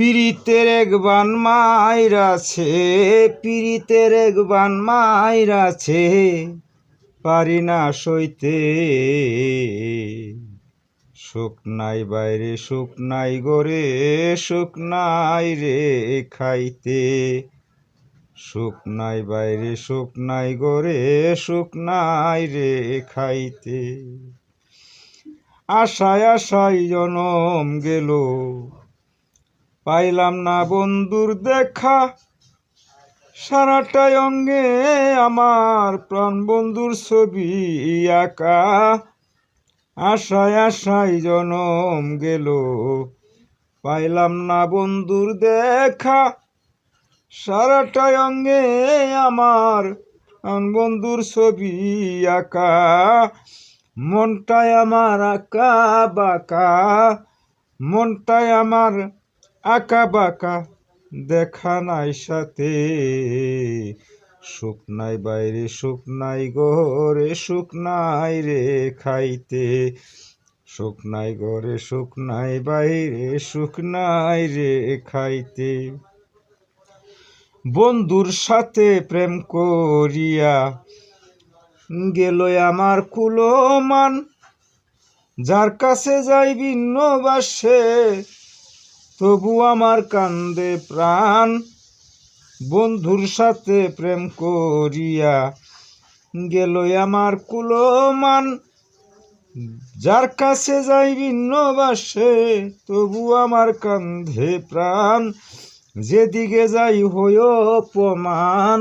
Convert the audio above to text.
পীড়িতের এক বান মাইরাছে পীড়িতের এক বান মাইরাছে পারি না সইতে। সুখ নাই বাইরে, সুখ নাই গরে সুখ নাই রে খাইতে। সুখ নাই বাইরে, সুখ নাই গরে সুখ নাই রে খাইতে। আশায় আশায় জনম গেল পাইলাম না বন্ধুর দেখা। সারাটাই অঙ্গে আমার প্রাণ বন্ধুর ছবি আঁকা। আশায় আশায় জনম গেল, পাইলাম না বন্ধুর দেখা। সারাটাই অঙ্গে আমার বন্ধুর ছবি আঁকা। মনটায় আমার আঁকা বাঁকা মনটায় আমার আঁকা বাঁকা দেখা নাই সাথে। সুখ নাই বাইরে, সুখ নাই ঘরে, সুখ নাই রে খাইতে। সুখ নাই ঘরে, সুখ নাই বাইরে, সুখ নাই রে খাইতে। বন্ধুর সাথে প্রেম করিয়া গেল আমার কুলমান, যার কাছে যাই ভিন্ন বাসে। তবু আমার কান্দে প্রাণ বন্ধুর সাথে প্রেম করিয়া গেল আমার কুলমান। যার কাছে যাই ভিন্ন বাসে, তবু আমার কান্ধে প্রাণ। যেদিকে যাই হই অপমান